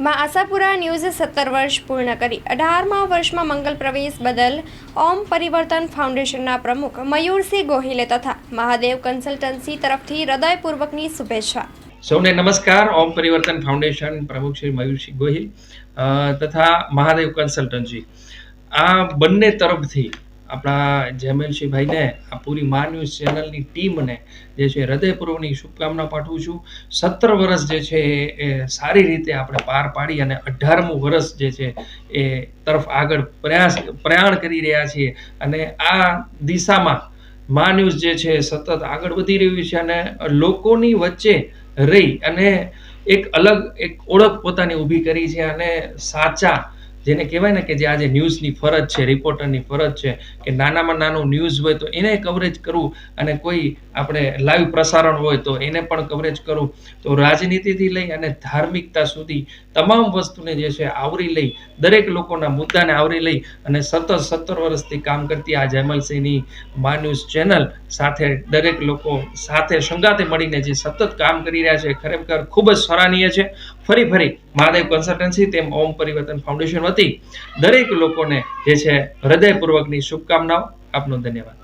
માં આશાપુરા ન્યૂઝે સત્તર વર્ષ પૂર્ણ કરી. અઢારમા વર્ષમાં મંગલ પ્રવેશ બદલ ઓમ પરિવર્તન ફાઉન્ડેશનના પ્રમુખ મયુરસિંહ ગોહિલે તથા મહાદેવ કન્સલ્ટન્સી તરફથી હૃદયપૂર્વકની શુભેચ્છા. સૌને નમસ્કાર. ઓમ પરિવર્તન ફાઉન્ડેશન પ્રમુખ શ્રી મયુરસિંહ ગોહિલ તથા મહાદેવ કન્સલ્ટન્સી. આ બંને તરફથી આપણા જયમેલસિંહભાઈને આ પૂરી મા ન્યૂઝ ચેનલની ટીમને જે છે હૃદયપૂર્વકની શુભકામના પાઠવું છું. સત્તર વર્ષ જે છે એ- સારી રીતે આપણે પાર પાડી અને અઢારમું વર્ષ જે છે એ તરફ આગળ પ્રયાસ, પ્રયાણ કરી રહ્યા છીએ. અને આ દિશામાં મા ન્યૂઝ જે છે સતત આગળ વધી રહ્યું છે અને લોકોની વચ્ચે રહી અને એક અલગ, એક ઓળખ પોતાની ઊભી કરી છે અને સાચા જેને કહેવાય ને કે જે આજે ન્યૂઝની ફરજ છે, રિપોર્ટરની ફરજ છે કે નાનામાં નાનું ન્યૂઝ હોય તો એને કવરેજ કરવું અને કોઈ આપણે લાઈવ પ્રસારણ હોય તો એને પણ કવરેજ કરવું. તો રાજનીતિથી લઈ અને ધાર્મિકતા સુધી તમામ વસ્તુને જે છે આવરી લઈ, દરેક લોકોના મુદ્દાને આવરી લઈ અને સતત સત્તર વર્ષથી કામ કરતી આ જયમલસિંહની મા ન્યૂઝ ચેનલ સાથે દરેક લોકો સાથે સંગાતે મળીને જે સતત કામ કરી રહ્યા છે, ખરેખર ખૂબ જ સરાહનીય છે. ફરી ફરી મહાદેવ કન્સલ્ટન્સી તેમ ઓમ પરિવર્તન ફાઉન્ડેશન વતી દરેક લોકોને જે છે હૃદયપૂર્વકની શુભકામનાઓ. આપનો ધન્યવાદ.